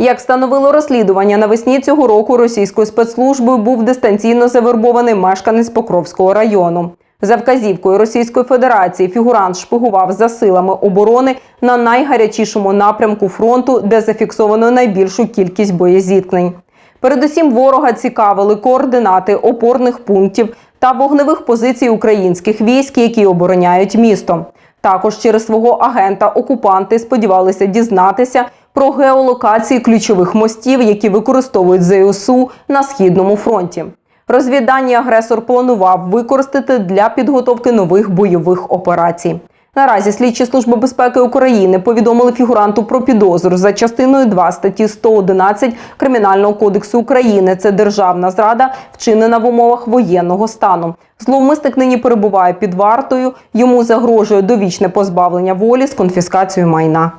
Як встановило розслідування, навесні цього року російською спецслужбою був дистанційно завербований мешканець Покровського району. За вказівкою Російської Федерації фігурант шпигував за силами оборони на найгарячішому напрямку фронту, де зафіксовано найбільшу кількість боєзіткнень. Передусім ворога цікавили координати опорних пунктів та вогневих позицій українських військ, які обороняють місто. Також через свого агента окупанти сподівалися дізнатися про геолокації ключових мостів, які використовують ЗСУ на східному фронті. Розвіддані агресор планував використати для підготовки нових бойових операцій. Наразі слідчі служби безпеки України повідомили фігуранту про підозру за частиною 2 статті 111 Кримінального кодексу України. Це державна зрада, вчинена в умовах воєнного стану. Зловмисник нині перебуває під вартою. Йому загрожує довічне позбавлення волі з конфіскацією майна.